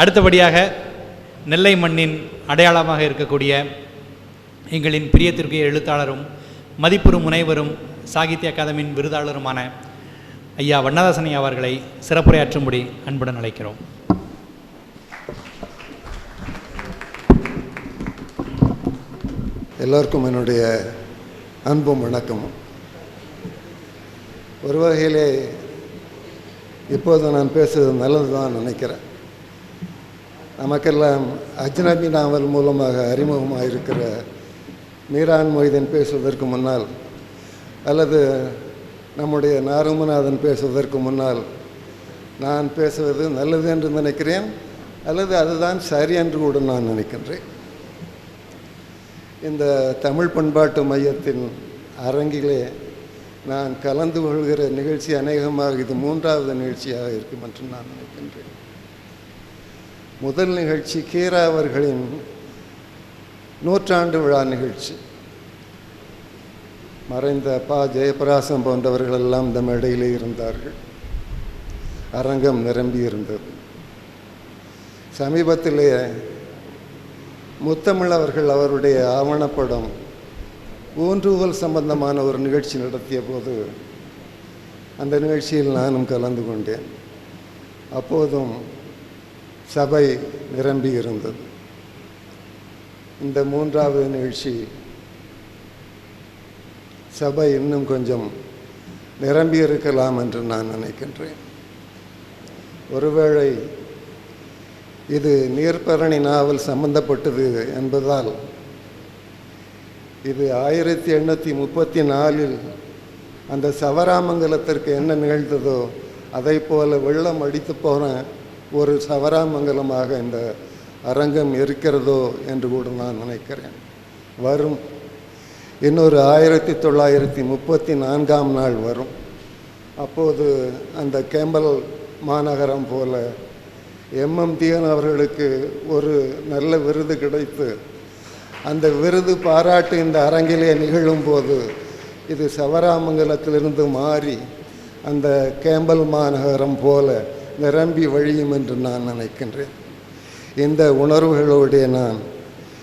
அடுத்தபடியாக நெல்லை மண்ணின் அடையாளமாக இருக்கக்கூடிய எங்களின் பிரியத்திற்குரிய எழுத்தாளரும் மதிப்புறும் முனைவரும் சாகித்ய அகாதமியின் விருதாளருமான ஐயா வண்ணதாசனி அவர்களை சிறப்புரையாற்றும்படி அன்புடன் அழைக்கிறோம். எல்லோருக்கும் என்னுடைய அன்பும் வணக்கமும். ஒரு வகையிலே இப்போது நான் பேசுவது நல்லது தான் நினைக்கிறேன். நமக்கெல்லாம் அஜ்னபி நாவல் மூலமாக அறிமுகமாக இருக்கிற மீரான் மொய்தீன் பேசுவதற்கு முன்னால் அல்லது நம்முடைய நாரமநாதன் பேசுவதற்கு முன்னால் நான் பேசுவது நல்லது என்று நினைக்கிறேன் அல்லது அதுதான் சரி என்று கூட நான் நினைக்கின்றேன். இந்த தமிழ் பண்பாட்டு மையத்தின் அரங்கிலே நான் கலந்து கொள்கிற நிகழ்ச்சி அநேகமாக இது மூன்றாவது நிகழ்ச்சியாக இருக்கும் என்று நான் நினைக்கின்றேன். முதல் நிகழ்ச்சி கீரா அவர்களின் நூற்றாண்டு விழா நிகழ்ச்சி. மறைந்த பா. ஜெயபிராசம் போன்றவர்கள் எல்லாம் இந்த மேடையிலே இருந்தார்கள். அரங்கம் நிரம்பி இருந்தது சமீபத்திலே முத்தமிழ் அவர்கள் அவருடைய ஆவணப்படம் ஊன்றுகோல் சம்பந்தமான ஒரு நிகழ்ச்சி நடத்திய போது அந்த நிகழ்ச்சியில் நானும் கலந்து கொண்டேன். அப்போதும் சபை நிரம்பி இருந்தது. இந்த மூன்றாவது நிகழ்ச்சி சபை இன்னும் கொஞ்சம் நிரம்பி இருக்கலாம் என்று நான் நினைக்கின்றேன். ஒருவேளை இது நீர்பரணி நாவல் சம்பந்தப்பட்டது என்பதால் இது ஆயிரத்தி எண்ணூற்றி முப்பத்தி நாலில் அந்த சவராமங்கலத்திற்கு என்ன நிகழ்ந்ததோ அதை போல வெள்ளம் அடித்து போன ஒரு சவராமங்கலமாக இந்த அரங்கம் இருக்கிறதோ என்று கூட நான் நினைக்கிறேன். வரும். இன்னொரு ஆயிரத்தி தொள்ளாயிரத்தி முப்பத்தி நான்காம் நாள் வரும். அப்போது அந்த கேம்பல் மாநகரம் போல எம்எம் தியன் அவர்களுக்கு ஒரு நல்ல விருது கிடைத்து அந்த விருது பாராட்டு இந்த அரங்கிலே நிகழும் போது இது சவராமங்கலத்திலிருந்து மாறி அந்த கேம்பல் மாநகரம் போல நிரம்பி வழியும் என்று நான் நினைக்கின்றேன். இந்த உணர்வுகளோடைய நான்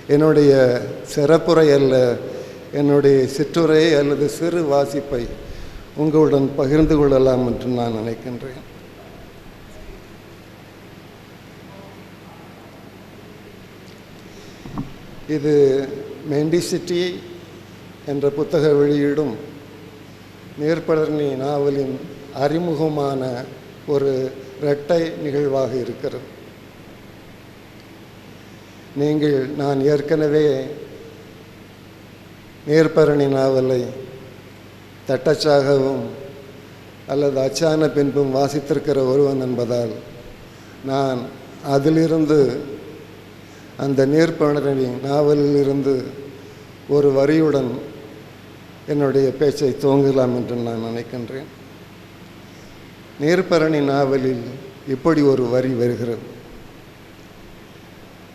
என்னுடைய சிறப்புரை அல்ல என்னுடைய சிற்றுரை அல்லது சிறு வாசிப்பை உங்களுடன் பகிர்ந்து கொள்ளலாம் என்று நான் நினைக்கின்றேன். இது மெண்டிசிட்டி என்ற புத்தக வெளியீடும் நீர்ப்பழனி நாவலின் அறிமுகமான ஒரு இரட்டை நிகழ்வாக இருக்கிறது. நீங்கள் நான் ஏற்கனவே நேர்பரணி நாவலை தட்டச்சாகவும் அல்லது அச்சான பின்பும் வாசித்திருக்கிற ஒருவன் என்பதால் நான் அதிலிருந்து அந்த நேர்பரணி நாவலிலிருந்து ஒரு வரியுடன் என்னுடைய பேச்சை துவங்கலாம் என்று நான் நினைக்கின்றேன். நேர்பரணி நாவலில் இப்படி ஒரு வரி வருகிறது.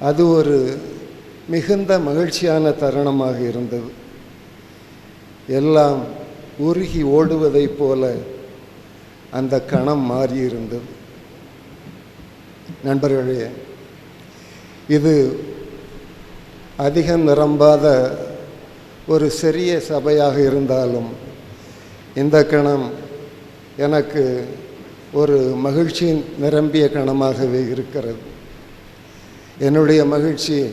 அது ஒரு மிகுந்த மகிழ்ச்சியான தருணமாக இருந்தது. எல்லாம் உருகி ஓடுவதைப் போல அந்த கணம் மாறியிருந்தது. நண்பர்களே இது அதிகம் நிரம்பாத ஒரு சிறிய சபையாக இருந்தாலும் இந்த கணம் எனக்கு ஒரு மகிழ்ச்சி நிரம்பிய கணமாகவே இருக்கிறது. என்னுடைய மகிழ்ச்சி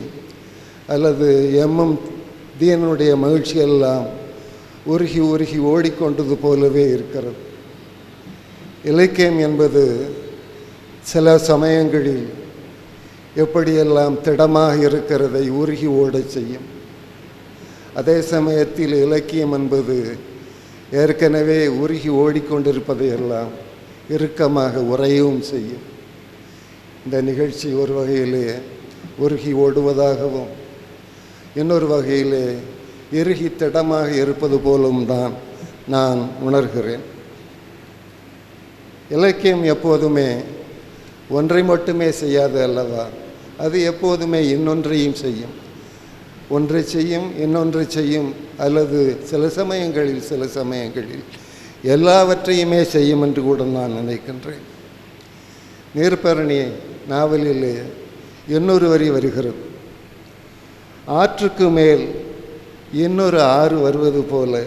அல்லது எம்எம் தீயனுடைய மகிழ்ச்சி எல்லாம் உருகி உருகி ஓடிக்கொண்டது போலவே இருக்கிறது. இலக்கியம் என்பது சில சமயங்களில் எப்படியெல்லாம் திடமாக இருக்கிறதை உருகி ஓடச் செய்யும். அதே சமயத்தில் இலக்கியம் என்பது ஏற்கனவே உருகி ஓடிக்கொண்டிருப்பதையெல்லாம் இறுக்கமாக உறையவும் செய்யும். இந்த நிகழ்ச்சி ஒரு வகையிலே உருகி ஓடுவதாகவும் இன்னொரு வகையிலே இறுகி திடமாக இருப்பது போலும் தான் நான் உணர்கிறேன். இலக்கியம் எப்போதுமே ஒன்றை மட்டுமே செய்யாது அல்லவா? அது எப்போதுமே இன்னொன்றையும் செய்யும். ஒன்றை செய்யும் இன்னொன்றை செய்யும் அல்லது சில சமயங்களில் சில சமயங்களில் எல்லாவற்றையுமே செய்யும் என்று கூட நான் நினைக்கின்றேன். நீர்ப்பரணி நாவலிலே இன்னொரு வரி வருகிறது. ஆற்றுக்கு மேல் இன்னொரு ஆறு வருவது போல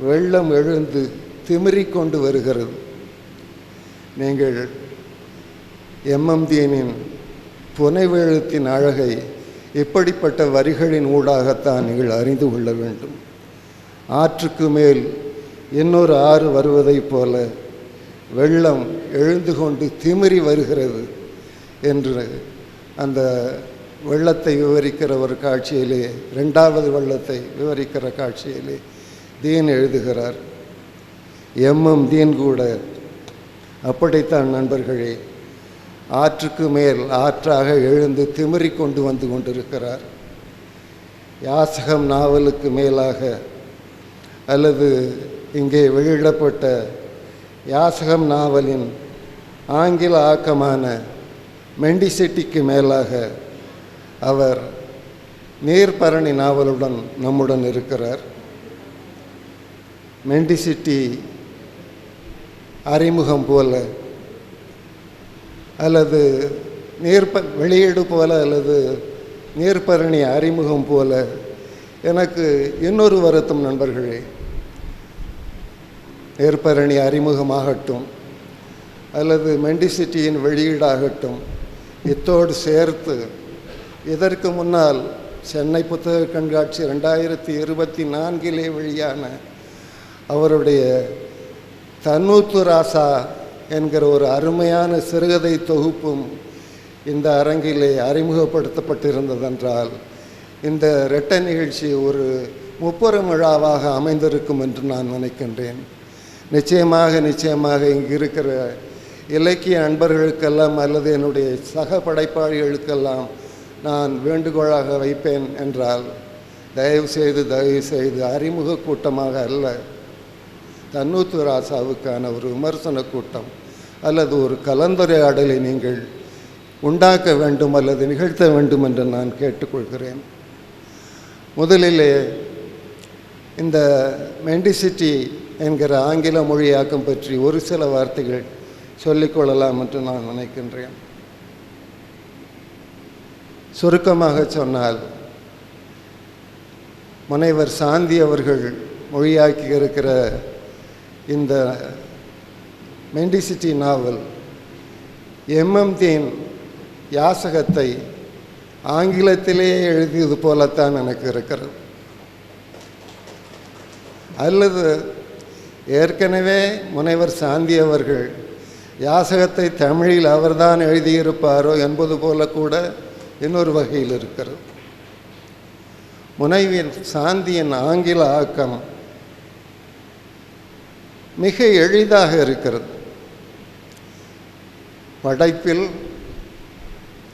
வெள்ளம் எழுந்து திமிரிக்கொண்டு வருகிறது. நீங்கள் எம்எம்தீனின் புனைவெழுத்தின் அழகை இப்படிப்பட்ட வரிகளின் ஊடாகத்தான் நீங்கள் அறிந்து கொள்ள வேண்டும். ஆற்றுக்கு மேல் இன்னொரு ஆறு வருவதைப் போல வெள்ளம் எழுந்து கொண்டு திமிரி வருகிறது என்று அந்த வெள்ளத்தை விவரிக்கிற ஒரு காட்சியிலே ரெண்டாவது வெள்ளத்தை விவரிக்கிற காட்சியிலே தீன் எழுதுகிறார். எம்எம் தீன் கூட. அப்படித்தான் நண்பர்களே ஆற்றுக்கு மேல் ஆற்றாக எழுந்து திமிரி கொண்டு வந்து கொண்டிருக்கிறார். யாசகம் நாவலுக்கு மேலாக அல்லது இங்கே வெளியிடப்பட்ட யாசகம் நாவலின் ஆங்கில ஆக்கமான மெண்டிசிட்டிக்கு மேலாக அவர் நீர்பரணி நாவலுடன் நம்முடன் இருக்கிறார். மெண்டிசிட்டி அறிமுகம் போல அல்லது நீர்ப வெளியீடு போல அல்லது நீர்பரணி அறிமுகம் போல எனக்கு இன்னொரு வருத்தம் நண்பர்களே. நேர்பரணி அறிமுகமாகட்டும் அல்லது மெண்டிசிட்டியின் வெளியீடாகட்டும் இத்தோடு சேர்த்து இதற்கு முன்னால் சென்னை புத்தக கண்காட்சி ரெண்டாயிரத்தி இருபத்தி நான்கிலே வெளியான அவருடைய தன்னூத்து ராசா என்கிற ஒரு அருமையான சிறுகதை தொகுப்பும் இந்த அரங்கிலே அறிமுகப்படுத்தப்பட்டிருந்ததென்றால் இந்த ரெட்ட நிகழ்ச்சி ஒரு முப்பெரும் விழாவாக அமைந்திருக்கும் என்று நான் நினைக்கின்றேன். நிச்சயமாக நிச்சயமாக இங்கு இருக்கிற இலக்கிய அன்பர்களுக்கெல்லாம் அல்லது என்னுடைய சக படைப்பாளிகளுக்கெல்லாம் நான் வேண்டுகோளாக வைப்பேன் என்றால் தயவு செய்து தயவு செய்து அறிமுக கூட்டமாக அல்ல. தன்னூத்து ராசாவுக்கான ஒரு விமர்சன கூட்டம் அல்லது ஒரு கலந்துரையாடலை நீங்கள் உண்டாக்க வேண்டும் அல்லது நிகழ்த்த வேண்டும் என்று நான் கேட்டுக்கொள்கிறேன். முதலிலே இந்த மெண்டிசிட்டி என்கிற ஆங்கில மொழியாக்கம் பற்றி ஒரு சில வார்த்தைகள் சொல்லிக்கொள்ளலாம் என்று நான் நினைக்கின்றேன். சுருக்கமாக சொன்னால் முனைவர் சாந்தி அவர்கள் மொழியாக்கி இருக்கிற இந்த மெண்டிசிட்டி நாவல் எம்எம் யாசகத்தை ஆங்கிலத்திலேயே எழுதியது போலத்தான் எனக்கு இருக்கிறது. அல்லது ஏற்கனவே முனைவர் சாந்தி அவர்கள் யாசகத்தை தமிழில் அவர்தான் எழுதியிருப்பாரோ என்பது போல கூட இன்னொரு வகையில் இருக்கிறது. முனைவின் சாந்தியின் ஆங்கில ஆக்கம் மிக எளிதாக இருக்கிறது. படைப்பில்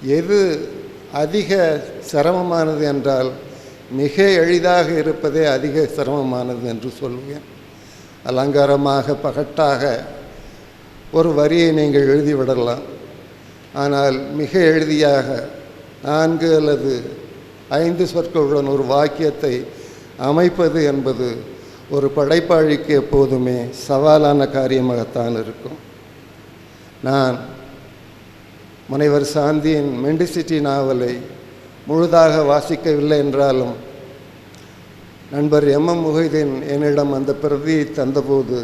எது அதிக சிரமமானது என்றால் மிக எளிதாக இருப்பதே அதிக சிரமமானது என்று சொல்வேன் அலங்காரமாக பகட்டாக ஒரு வரியை நீங்கள் எழுதிவிடலாம். ஆனால் மிக எளிதியாக நான்கு அல்லது ஐந்து சொற்களுடன் ஒரு வாக்கியத்தை அமைப்பது என்பது ஒரு படைப்பாளிக்கு எப்போதுமே சவாலான காரியமாகத்தான் இருக்கும். நான் முனைவர் சாந்தியின் மெண்டிசிட்டி நாவலை முழுதாக வாசிக்கவில்லை என்றாலும் நண்பர் எம் எம் முகைதீன் என்னிடம் அந்த பிரதியை தந்தபோது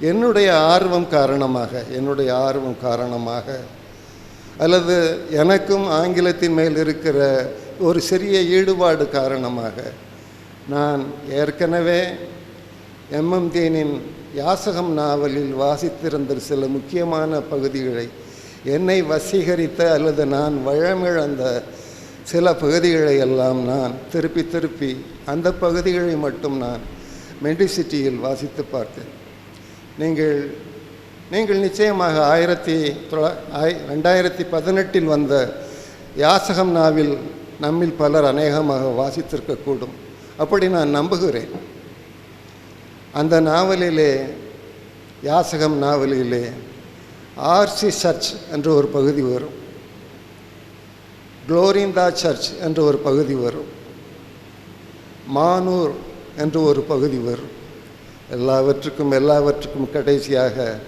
என்னுடைய ஆர்வம் காரணமாக என்னுடைய ஆர்வம் காரணமாக அல்லது எனக்கும் ஆங்கிலத்தின் மேல் இருக்கிற ஒரு சிறிய ஈடுபாடு காரணமாக நான் ஏற்கனவே எம்எம் தேனின் யாசகம் நாவலில் வாசித்திருந்த சில முக்கியமான பகுதிகளை என்னை வசீகரித்த அல்லது நான் வழமிழந்த சில பகுதிகளை எல்லாம் நான் திருப்பி திருப்பி அந்த பகுதிகளை மட்டும் நான் மெண்டிசிட்டியில் வாசித்து பார்த்தேன். நீங்கள் நீங்கள் நிச்சயமாக ஆயிரத்தி தொள்ளா ஆய் ரெண்டாயிரத்தி பதினெட்டில் வந்த யாசகம் நாவில் நம்மில் பலர் அநேகமாக வாசித்திருக்கக்கூடும் அப்படி நான் நம்புகிறேன். அந்த நாவலிலே யாசகம் நாவலிலே ஆர்சி சர்ச் என்ற ஒரு பகுதி வரும். குளோரிந்தா சர்ச் என்ற ஒரு பகுதி வரும். மானூர் என்று ஒரு பகுதி வரும். எல்லாவற்றுக்கும் எல்லாவற்றுக்கும் கடைசியாக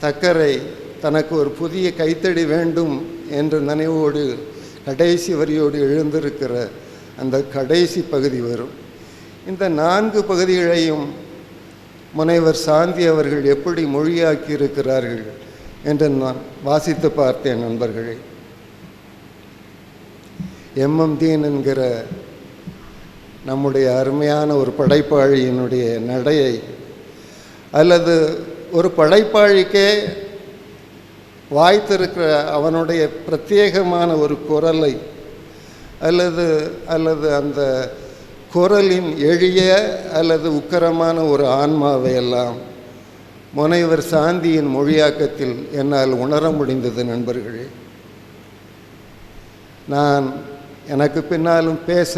தக்கரை தனக்கு ஒரு புதிய கைத்தடி வேண்டும் என்ற நினைவோடு கடைசி வரியோடு எழுந்திருக்கிற அந்த கடைசி பகுதி வரும். இந்த நான்கு பகுதிகளையும் முனைவர் சாந்தி அவர்கள் எப்படி மொழியாக்கி இருக்கிறார்கள் என்று நான் வாசித்து பார்த்தேன் நண்பர்களே. எம்எம்தீன் என்கிற நம்முடைய அருமையான ஒரு படைப்பாளியினுடைய நடையை அல்லது ஒரு படைப்பாளிக்கே வாய்த்திருக்கிற அவனுடைய பிரத்யேகமான ஒரு குரலை அல்லது அல்லது அந்த குரலின் எளிய அல்லது உக்கரமான ஒரு ஆன்மாவை எல்லாம் முனைவர் சாந்தியின் மொழியாக்கத்தில் என்னால் உணர முடிந்தது நண்பர்களே. நான் எனக்கு பின்னாலும் பேச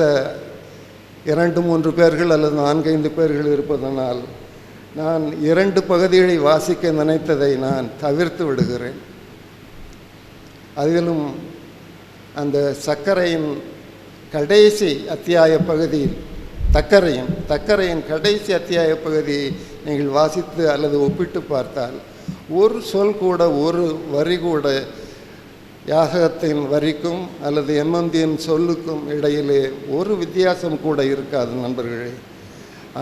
இரண்டு மூன்று பேர்கள் அல்லது நான்கைந்து பேர்கள் இருப்பதனால் நான் இரண்டு பகுதிகளை வாசிக்க நினைத்ததை நான் தவிர்த்து விடுகிறேன். அதிலும் அந்த சர்க்கரையின் கடைசி அத்தியாய பகுதியில் தக்கரையின் தக்கரையின் கடைசி அத்தியாய பகுதியை நீங்கள் வாசித்து அல்லது ஒப்பிட்டு பார்த்தால் ஒரு சொல் கூட ஒரு வரி கூட யாகத்தின் வரிக்கும் அல்லது எம்எம்தியின் சொல்லுக்கும் இடையிலே ஒரு வித்தியாசம் கூட இருக்காது நண்பர்களே.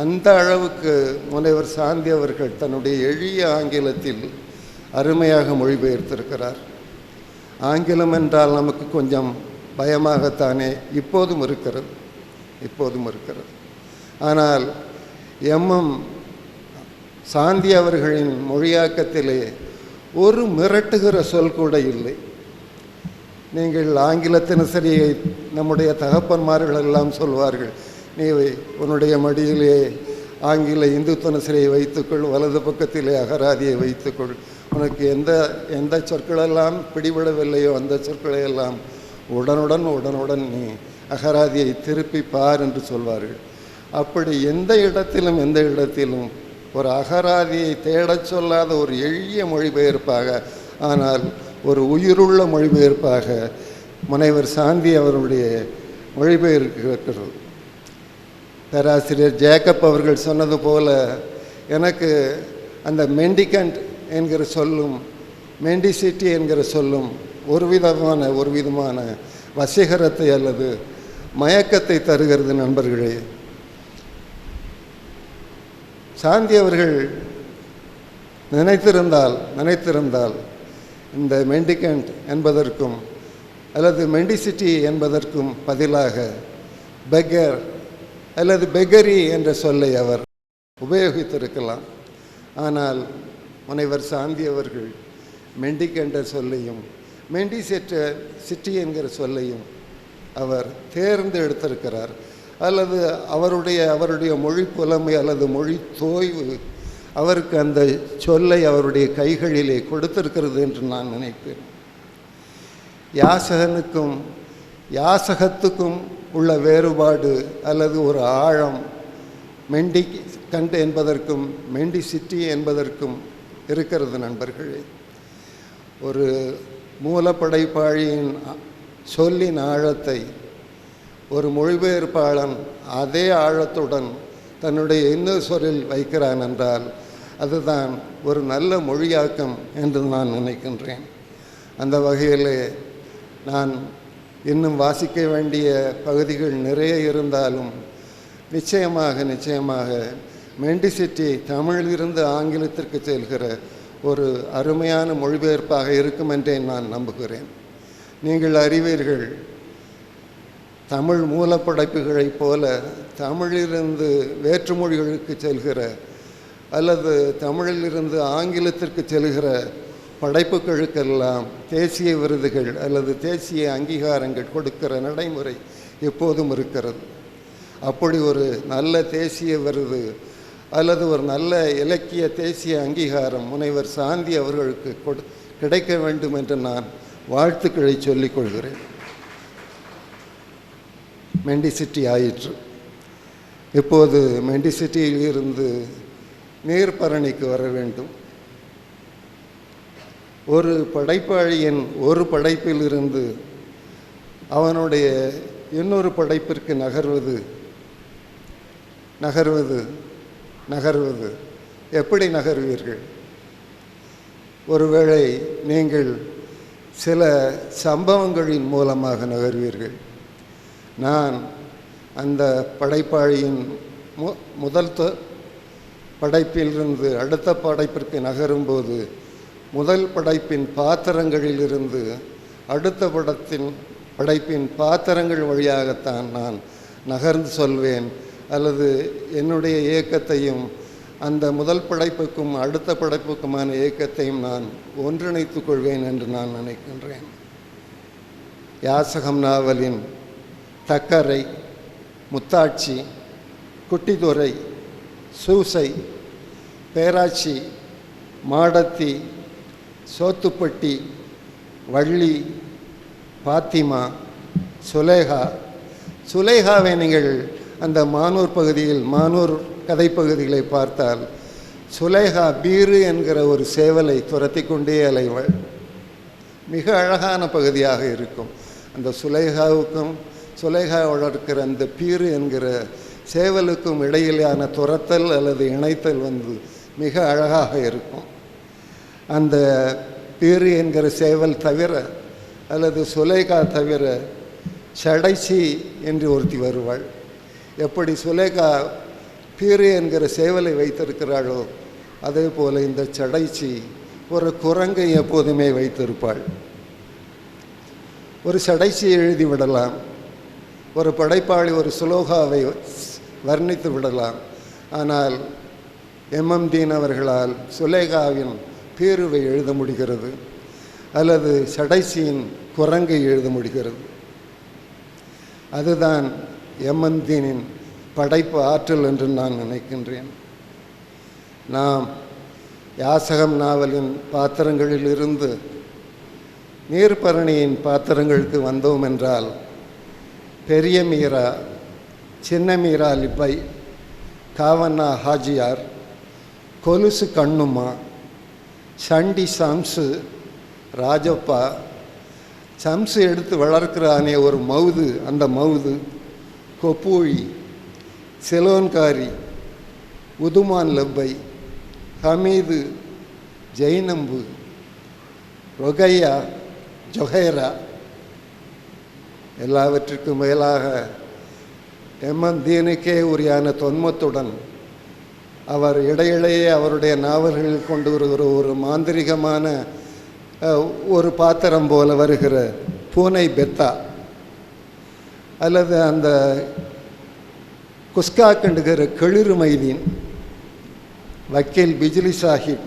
அந்த அளவுக்கு முனைவர் சாந்தி அவர்கள் தன்னுடைய எளிய ஆங்கிலத்தில் அருமையாக மொழிபெயர்த்திருக்கிறார். ஆங்கிலம் என்றால் நமக்கு கொஞ்சம் பயமாகத்தானே இப்போதும் இருக்கிறது இப்போதும் இருக்கிறது. ஆனால் எம்எம் சாந்தி அவர்களின் மொழியாக்கத்திலே ஒரு மிரட்டுகிற சொல் கூட இல்லை. நீங்கள் ஆங்கிலத்தின் சரி நம்முடைய தகப்பன்மார்கள் எல்லாம் சொல்வார்கள் நீ உன்னுடைய மடியிலே ஆங்கில இந்து தினசரியை வைத்துக்கொள் வலது பக்கத்திலே அகராதியை வைத்துக்கொள். உனக்கு எந்த எந்த சொற்களெல்லாம் பிடிபடவில்லையோ அந்த சொற்களையெல்லாம் உடனுடன் உடனுடன் நீ அகராதியை திருப்பி பார் என்று சொல்வார்கள். அப்படி எந்த இடத்திலும் எந்த இடத்திலும் ஒரு அகராதியை தேடச் சொல்லாத ஒரு எளிய மொழிபெயர்ப்பாக ஆனால் ஒரு உயிருள்ள மொழிபெயர்ப்பாக முனைவர் சாந்தி அவருடைய மொழிபெயர்க்கிறது பேராசிரியர் ஜேக்கப் அவர்கள் சொன்னது போல எனக்கு அந்த மெண்டிகண்ட் என்கிற சொல்லும் மெண்டிசிட்டி என்கிற சொல்லும் ஒரு விதமான ஒரு விதமான வசீகரத்தை அல்லது மயக்கத்தை தருகிறது நண்பர்களே. சாந்தி அவர்கள் நினைத்திருந்தால் நினைத்திருந்தால் இந்த மெண்டிகண்ட் என்பதற்கும் அல்லது மெண்டிசிட்டி என்பதற்கும் பதிலாக பெக்கர் அல்லது பெகரி என்ற சொல்லை அவர் உபயோகித்திருக்கலாம். ஆனால் முனைவர் சாந்தி அவர்கள் மெண்டிக் என்ற சொல்லையும் மெண்டிசெற்ற சிட்டி என்கிற சொல்லையும் அவர் தேர்ந்து எடுத்திருக்கிறார். அல்லது அவருடைய அவருடைய மொழி புலமை அல்லது மொழி தோய்வு அவருக்கு அந்த சொல்லை அவருடைய கைகளிலே கொடுத்திருக்கிறது என்று நான் நினைப்பேன். யாசகனுக்கும் யாசகத்துக்கும் உள்ள வேறுபாடு அல்லது ஒரு ஆழம் மெண்டி கண்டு என்பதற்கும் மெண்டி சிட்டி என்பதற்கும் இருக்கிறது நண்பர்களே. ஒரு மூலப்படைப்பாளியின் சொல்லின் ஆழத்தை ஒரு மொழிபெயர்ப்பாளன் அதே ஆழத்துடன் தன்னுடைய இன்னொரு சொல்லில் வைக்கிறான் என்றால் அதுதான் ஒரு நல்ல மொழியாக்கம் என்று நான் நினைக்கின்றேன். அந்த வகையில் நான் இன்னும் வாசிக்க வேண்டிய பகுதிகள் நிறைய இருந்தாலும் நிச்சயமாக நிச்சயமாக மெண்டிசிட்டி தமிழிலிருந்து ஆங்கிலத்திற்கு செல்கிற ஒரு அருமையான மொழிபெயர்ப்பாக இருக்கும் என்றே நான் நம்புகிறேன். நீங்கள் அறிவீர்கள் தமிழ் மூலப்படைப்புகளைப் போல தமிழிலிருந்து வேற்று மொழிகளுக்கு செல்கிற அல்லது தமிழிலிருந்து ஆங்கிலத்திற்கு செல்கிற படைப்புகளுக்கெல்லாம் தேசிய விருதுகள் அல்லது தேசிய அங்கீகாரங்கள் கொடுக்கிற நடைமுறை எப்போதும் இருக்கிறது. அப்படி ஒரு நல்ல தேசிய விருது அல்லது ஒரு நல்ல இலக்கிய தேசிய அங்கீகாரம் முனைவர் சாந்தி அவர்களுக்கு கொடு கிடைக்க வேண்டும் என்று நான் வாழ்த்துக்களை சொல்லிக் கொள்கிறேன். மெண்டிசிட்டி ஆயிற்று. இப்போது மெண்டிசிட்டியில் இருந்து நேர்பரணிக்கு வர வேண்டும். ஒரு படைப்பாளியின் ஒரு படைப்பிலிருந்து அவனுடைய இன்னொரு படைப்பிற்கு நகர்வது நகர்வது நகர்வது. எப்படி நகர்வீர்கள்? ஒருவேளை நீங்கள் சில சம்பவங்களின் மூலமாக நகர்வீர்கள். நான் அந்த படைப்பாளியின் மு முதல் தொ- படைப்பிலிருந்து அடுத்த படைப்பிற்கு நகரும்போது முதல் படைப்பின் பாத்திரங்களிலிருந்து அடுத்த படத்தின் படைப்பின் பாத்திரங்கள் வழியாகத்தான் நான் நகர்ந்து சொல்வேன். அல்லது என்னுடைய இயக்கத்தையும் அந்த முதல் படைப்புக்கும் அடுத்த படைப்புக்குமான இயக்கத்தையும் நான் ஒன்றிணைத்துக் கொள்வேன் என்று நான் நினைக்கின்றேன். யாசகம் நாவலின் தக்கரை முத்தாட்சி குட்டிதுரை சூசை பேராட்சி மாடத்தி சோத்துப்பட்டி வள்ளி பாத்திமா சுலேகா. சுலேகாவை நீங்கள் அந்த மானூர் பகுதியில் மானூர் கதைப்பகுதிகளை பார்த்தால் சுலேகா பீரு என்கிற ஒரு சேவலை துரத்தி கொண்டே அலைவள் மிக அழகான பகுதியாக இருக்கும். அந்த சுலேகாவுக்கும் சுலேகாவோட வளர்க்கிற அந்த பீரு என்கிற சேவலுக்கும் இடையிலான துரத்தல் அல்லது இணைத்தல் வந்து மிக அழகாக இருக்கும். அந்த பீரு என்கிற சேவல் தவிர அல்லது சுலேகா தவிர சடைச்சி என்று ஒருத்தி வருவாள். எப்படி சுலேகா பீரு என்கிற சேவலை வைத்திருக்கிறாளோ அதே போல் இந்த சடைச்சி ஒரு குரங்கை எப்போதுமே வைத்திருப்பாள். ஒரு சடைச்சி எழுதி விடலாம். ஒரு படைப்பாளி ஒரு சுலோகாவை வர்ணித்து விடலாம். ஆனால் எம்எம் தீன் அவர்களால் சுலேகாவின் பேருவை எழுத முடிகிறது. அல்லது சடைசியின் குரங்கை எழுத முடிகிறது. அதுதான் எம்என் தீனின் படைப்பு ஆற்றல் என்று நான் நினைக்கின்றேன். நாம் யாசகம் நாவலின் பாத்திரங்களிலிருந்து நீர்பரணியின் பாத்திரங்களுக்கு வந்தோம் என்றால் பெரிய மீரா சின்னமீரா லிப்பை காவண்ணா ஹாஜியார் கொலுசு கண்ணுமா சண்டி சம்சு ராஜப்பா சம்சு எடுத்து வளர்க்குறானே ஒரு மவுது அந்த மவுது கொப்பூழி செலோன்காரி உதுமான் லப்பை ஹமீது ஜெய்னம்பு ரொகையா ஜொஹைரா எல்லாவற்றிற்கும் மேலாக எம்என் தீனுக்கே உரியான தொன்மத்துடன் அவர் இடையிடையே அவருடைய நாவல்களில் கொண்டு வருகிற ஒரு மாந்திரிகமான ஒரு பாத்திரம் போல வருகிற பூனை பெத்தா அல்லது அந்த குஸ்கா கண்டுகிற கிளிறு மைதீன் வக்கீல் பிஜ்லி சாஹிப்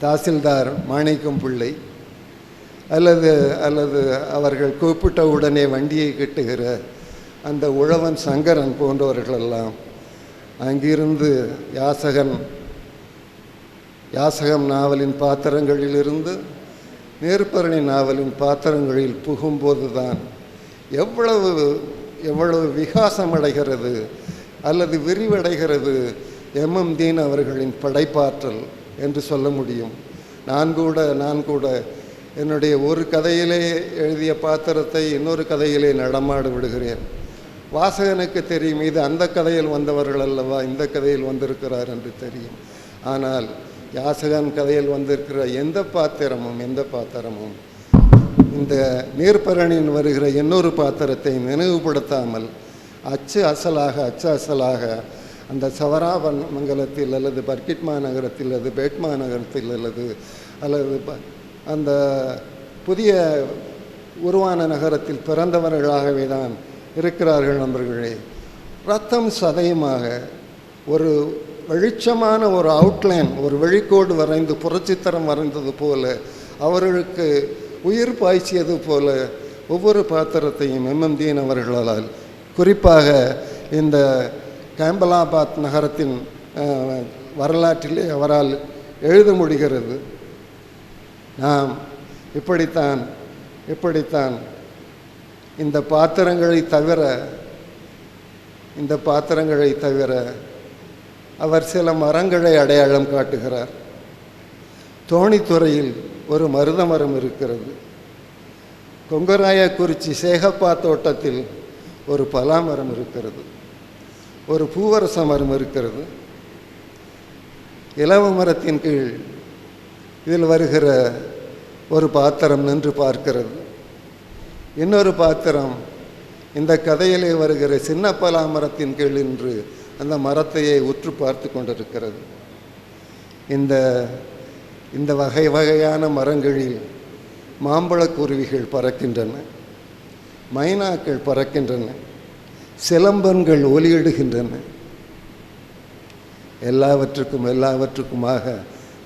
தாசில்தார் மாணிக்கம் பிள்ளை அல்லது அல்லது அவர்கள் கூப்பிட்ட உடனே வண்டியை கட்டுகிற அந்த உழவன் சங்கரன் போன்றவர்களெல்லாம் அங்கிருந்து யாசகன் யாசகம் நாவலின் பாத்திரங்களிலிருந்து நேர்பரணி நாவலின் பாத்திரங்களில் புகும்போது தான் எவ்வளவு எவ்வளவு விகாசம் அடைகிறது அல்லது விரிவடைகிறது எம்எம் தீன் அவர்களின் படைப்பாற்றல் என்று சொல்ல முடியும். நான் கூட நான் கூட என்னுடைய ஒரு கதையிலே எழுதிய பாத்திரத்தை இன்னொரு கதையிலே நடமாட விடுகிறேன். வாசகனுக்கு தெரியும் இது அந்த கதையில் வந்தவர்கள் அல்லவா? இந்த கதையில் வந்திருக்கிறார் என்று தெரியும். ஆனால் யாசகன் கதையில் வந்திருக்கிற எந்த பாத்திரமும் எந்த பாத்திரமும் இந்த நீர்ப்பரணியில் வருகிற இன்னொரு பாத்திரத்தை நினைவுபடுத்தாமல் அச்சு அசலாக அச்சு அசலாக அந்த சவராபன் மங்கலத்தில் அல்லது பர்கிட்மா நகரத்தில் அல்லது பேட்மா நகரத்தில் அல்லது அல்லது அந்த புதிய உருவான நகரத்தில் பிறந்தவர்களாகவே தான் இருக்கிறார்கள் நண்பர்களே. ரத்தம் சதயமாக ஒரு வெளிச்சமான ஒரு அவுட்லைன் ஒரு வெளிக்கோடு வரைந்து புரட்சித்தரம் வரைந்தது போல அவர்களுக்கு உயிர் பாய்ச்சியது போல ஒவ்வொரு பாத்திரத்தையும் எம்எம்தீன் அவர்களால் குறிப்பாக இந்த கேம்பலாபாத் நகரத்தின் வரலாற்றிலே அவரால் எழுத முடிகிறது. நாம் இப்படித்தான் இப்படித்தான் இந்த பாத்திரங்களை தவிர இந்த பாத்திரங்களை தவிர அவர் சில மரங்களை அடையாளம் காட்டுகிறார். தோணித்துறையில் ஒரு மருத மரம் இருக்கிறது. கொங்கராயக்குறிச்சி சேகப்பா தோட்டத்தில் ஒரு பலா மரம் இருக்கிறது. ஒரு பூவரச மரம் இருக்கிறது. இலவ மரத்தின் கீழ் இதில் வருகிற ஒரு பாத்திரம் நின்று பார்க்கிறது. இன்னொரு பாத்திரம். இந்த கதையிலே வருகிற சின்ன பலா மரத்தின் கீழ் என்று அந்த மரத்தையே உற்று பார்த்து கொண்டிருக்கிறது. இந்த இந்த வகை வகையான மரங்களில் மாம்பழக்குருவிகள் பறக்கின்றன. மைனாக்கள் பறக்கின்றன. சிலம்பன்கள் ஒலியிடுகின்றன. எல்லாவற்றுக்கும் எல்லாவற்றுக்குமாக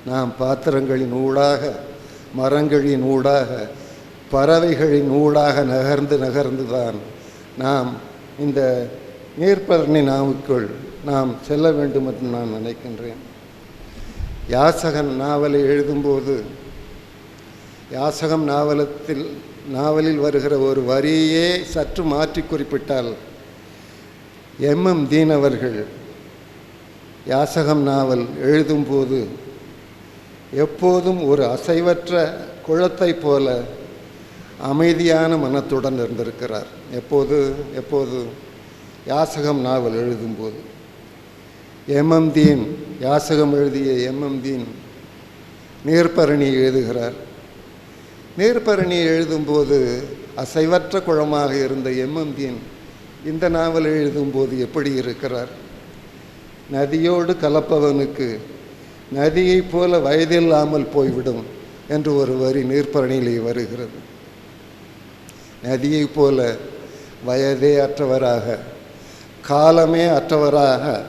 நாம் பாத்திரங்களின் ஊடாக மரங்களின் ஊடாக பறவைகளின் ஊடாக நகர்ந்து நகர்ந்து தான் நாம் இந்த நீர்ப்பரணி நாவுக்குள் நாம் செல்ல வேண்டும் என்று நான் நினைக்கின்றேன். யாசகன் நாவலை எழுதும்போது யாசகம் நாவலத்தில் நாவலில் வருகிற ஒரு வரியே சற்று மாற்றி குறிப்பிட்டால் எம்எம் எம். தீனவர்கள் யாசகம் நாவல் எழுதும்போது எப்போதும் ஒரு அசைவற்ற குளத்தைப் போல அமைதியான மனத்துடன் இருந்திருக்கிறார். எப்போது? எப்போது? யாசகம் நாவல் எழுதும்போது. எம்எம் தீன் யாசகம் எழுதிய எம்எம் தீன் நீர்ப்பரணி எழுதுகிறார். நீர்ப்பரணி எழுதும்போது அசைவற்ற குளமாக இருந்த எம்எம் தீன் இந்த நாவல் எழுதும்போது எப்படி இருக்கிறார்? நதியோடு கலப்பவனுக்கு நதியைப் போல வயதில்லாமல் போய்விடும் என்று ஒரு வரி நீர்ப்பரணியிலே வருகிறது. நதியை போல வயதே அற்றவராக காலமே அற்றவராக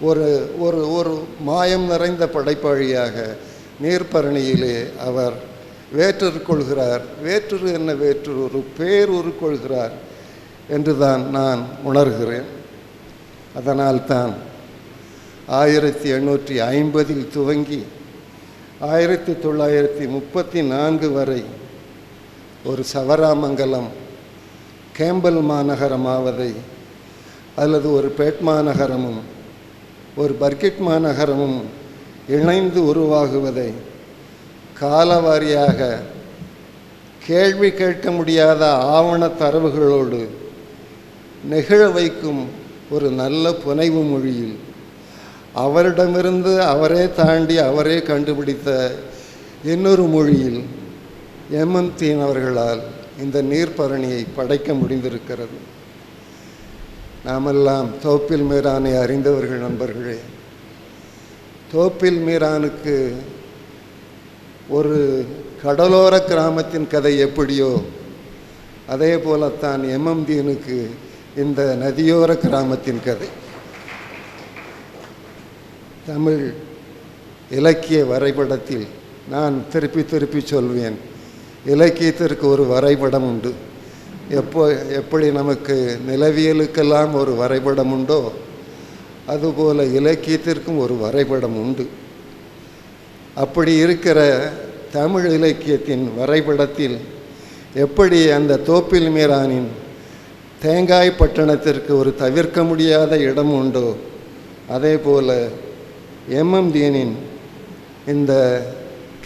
ஒரு ஒரு ஒரு மாயம் நிறைந்த படைப்பாளியாக நீர்ப்பரணியிலே அவர் வேற்றொரு கொள்கிறார் வேற்றொரு என்ன வேற்று ஒரு பேர் உருக்கொள்கிறார் என்று தான் நான் உணர்கிறேன். அதனால்தான் ஆயிரத்தி எண்ணூற்றி ஐம்பதில் துவங்கி ஆயிரத்தி தொள்ளாயிரத்தி முப்பத்தி நான்கு வரை ஒரு சவராமங்கலம் கேம்பல் மாநகரமாவதை அல்லது ஒரு பேட் மாநகரமும் ஒரு பர்கிட் மாநகரமும் இணைந்து உருவாகுவதை காலவாரியாக கேள்வி கேட்க முடியாத ஆவண தரவுகளோடு நெகிழ வைக்கும் ஒரு நல்ல புனைவு மொழியில் அவரிடமிருந்து அவரே தாண்டி அவரே கண்டுபிடித்த இன்னொரு மொழியில் எம்எம் அவர்களால் இந்த நீர்ப்பரணியை படைக்க முடிந்திருக்கிறது. நாமெல்லாம் தோப்பில் மீரானை அறிந்தவர்கள் நண்பர்களே. தோப்பில் மீரானுக்கு ஒரு கடலோர கிராமத்தின் கதை எப்படியோ அதே போலத்தான் எம்எம்தீனுக்கு இந்த நதியோர கிராமத்தின் கதை. தமிழ் இலக்கிய வரைபடத்தில் நான் திருப்பி திருப்பி சொல்வேன். இலக்கியத்திற்கு ஒரு வரைபடம் உண்டு. எப்போ எப்படி நமக்கு நிலவியலுக்கெல்லாம் ஒரு வரைபடம் உண்டோ அதுபோல் இலக்கியத்திற்கும் ஒரு வரைபடம் உண்டு. அப்படி இருக்கிற தமிழ் இலக்கியத்தின் வரைபடத்தில் எப்படி அந்த தோப்பில் மீரானின் தேங்காய் பட்டணத்திற்கு ஒரு தவிர்க்க முடியாத இடம் உண்டோ அதே போல் எம்எம் தீனின் இந்த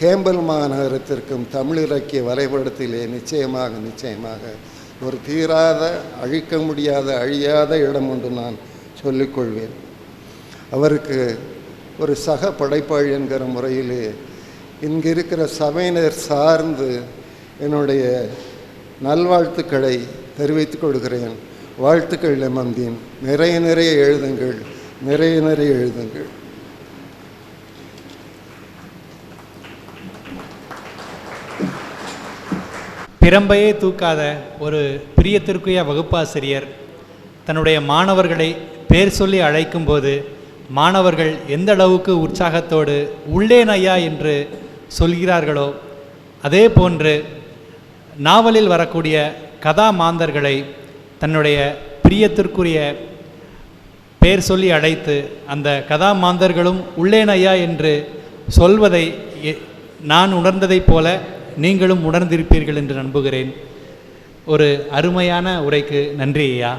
கேம்பல் மாநகரத்திற்கும் தமிழ் இலக்கிய வரைபடத்திலே நிச்சயமாக நிச்சயமாக ஒரு தீராத அழிக்க முடியாத அழியாத இடம் என்று நான் சொல்லிக்கொள்வேன். அவருக்கு ஒரு சக படைப்பாளி என்கிற முறையிலே இங்கு இருக்கிற சபையினர் சார்ந்து என்னுடைய நல்வாழ்த்துக்களை தெரிவித்துக் கொள்கிறேன். வாழ்த்துக்கள் எமந்தீன் நிறைய நிறைய எழுதுங்கள். நிறைய நிறைய எழுதுங்கள். பிரம்பையே தூக்காத ஒரு பிரியத்திற்குரிய வகுப்பாசிரியர் தன்னுடைய மாணவர்களை பேர் சொல்லி அழைக்கும்போது மாணவர்கள் எந்த அளவுக்கு உற்சாகத்தோடு உள்ளேன் ஐயா என்று சொல்கிறார்களோ அதே போன்று நாவலில் வரக்கூடிய கதா மாந்தர்களை தன்னுடைய பிரியத்திற்குரிய பெயர் சொல்லி அழைத்து அந்த கதா மாந்தர்களும் உள்ளேன் ஐயா என்று சொல்வதை எ- நான் உணர்ந்ததைப் போல நீங்களும் உணர்ந்திருப்பீர்கள் என்று நம்புகிறேன். ஒரு அருமையான உரைக்கு நன்றி ஐயா.